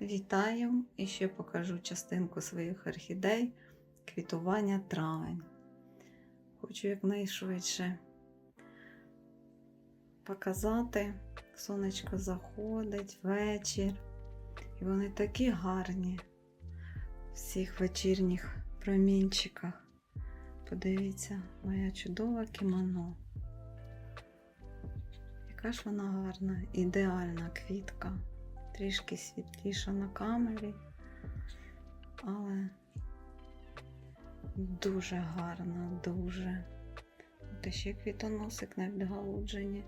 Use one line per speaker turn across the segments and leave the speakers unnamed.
Вітаю і ще покажу частинку своїх орхідей квітування травень. Хочу якнайшвидше показати. Сонечко заходить вечір. І вони такі гарні в всіх вечірніх промінчиках. Подивіться, моя чудова кімоно. Яка ж вона гарна, ідеальна квітка. Трішки світліша на камері, але дуже гарна, дуже. От ще квітоносик на відгалудженні.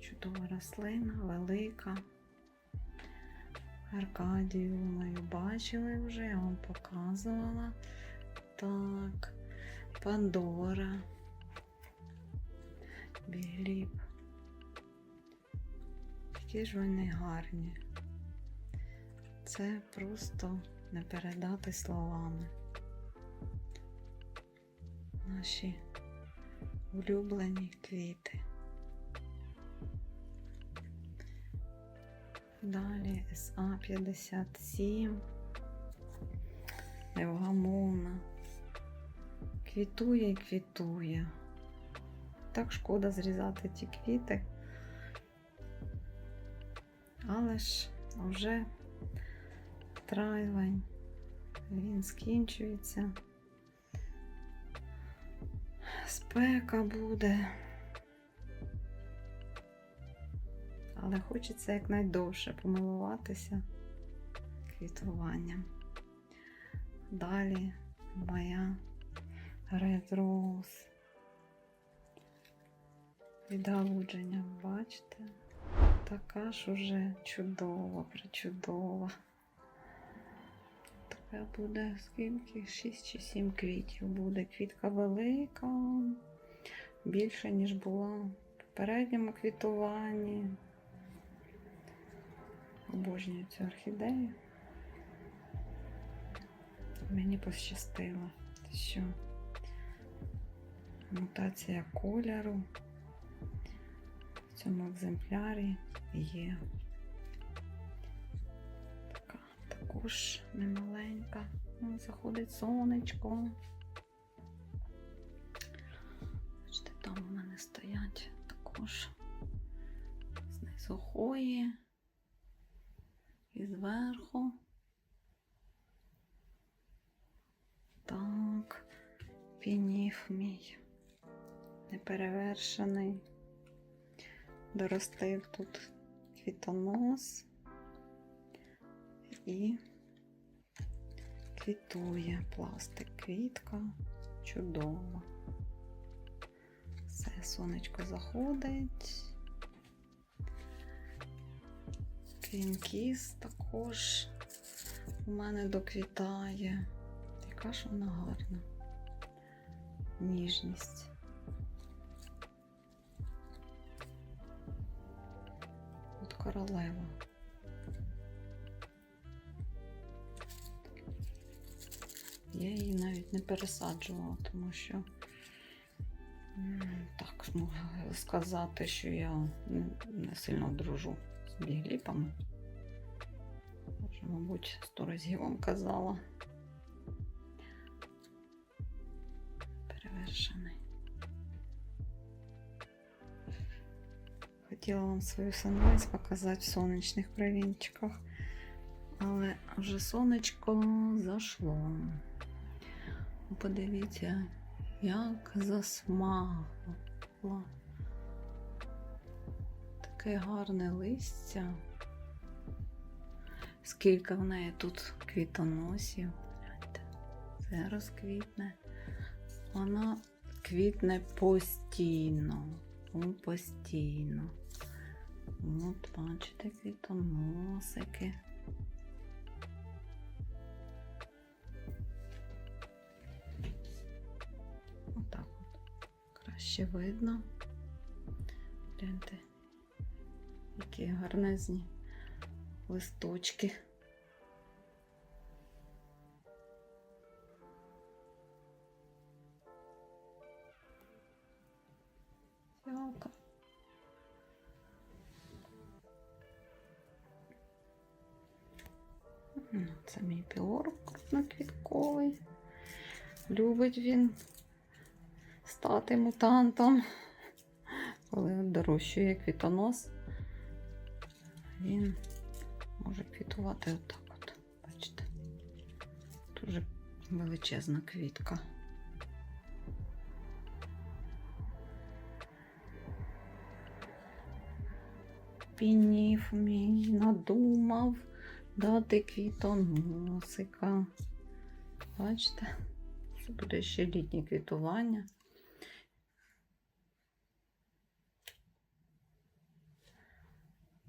Чудова рослина, велика. Аркадію мою бачили вже, я вам показувала. Так, Пандора. Бігліп. Які ж вони гарні. Це просто не передати словами. Наші улюблені квіти. Далі СА-57. Невгамовна. Квітує і квітує. Так шкода зрізати ті квіти. Але ж вже травень, він скінчується. Спека буде. Але хочеться якнайдовше помилуватися квітуванням. Далі моя Red Rose. Відгалудження, бачите? Така ж уже чудова, причудова. Така буде скільки? 6 чи 7 квітів буде. Квітка велика, більше, ніж була в попередньому квітуванні. Обожнюю цю орхідею. Мені пощастило, що мутація кольору в цьому екземплярі є. Така також немаленька. Ну, Заходить сонечко. Бачите, там у мене стоять також знизу хої і зверху. Так, пініф мій неперевершений. Доростив тут квітонос і квітує пластик квітка. Чудово. Все, сонечко заходить. Квінкіс також у мене доквітає. Яка ж вона гарна. Ніжність. От королева. Я її навіть не пересаджувала, тому що так можу сказати, що я не, сильно дружу з бігліпами. Мабуть, сто разів вам казала. Хотіла вам свою санвайс показати в сонячних провінчиках, але вже сонечко зайшло. Подивіться, як засмагло. Таке гарне листя. Скільки в неї тут квітоносів. Це розквітне. Вона квітне постійно. О, постійно. От, бачите, квітоносики. Отак от. Краще видно. Гляньте, які гарнезні листочки. жалко. Ну, це мій пілор Квітковий. Любить він стати мутантом. Коли дорощує квітонос, він може квітувати отак от. Бачите? Дуже величезна квітка. Пінів мій надумав дати квітоносика. Бачите? Це буде ще літнє квітування.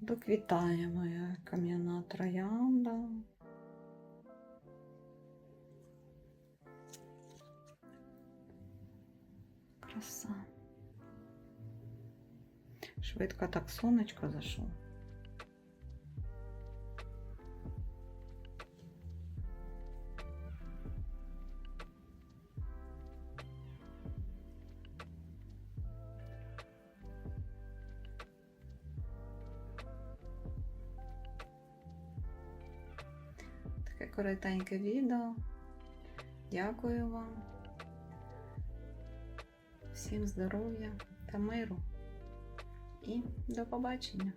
Доквітає моя кам'яна троянда. Краса. Швидко так сонечко зайшло. Таке коротеньке відео. Дякую вам. Всім здоров'я та миру. І до побачення!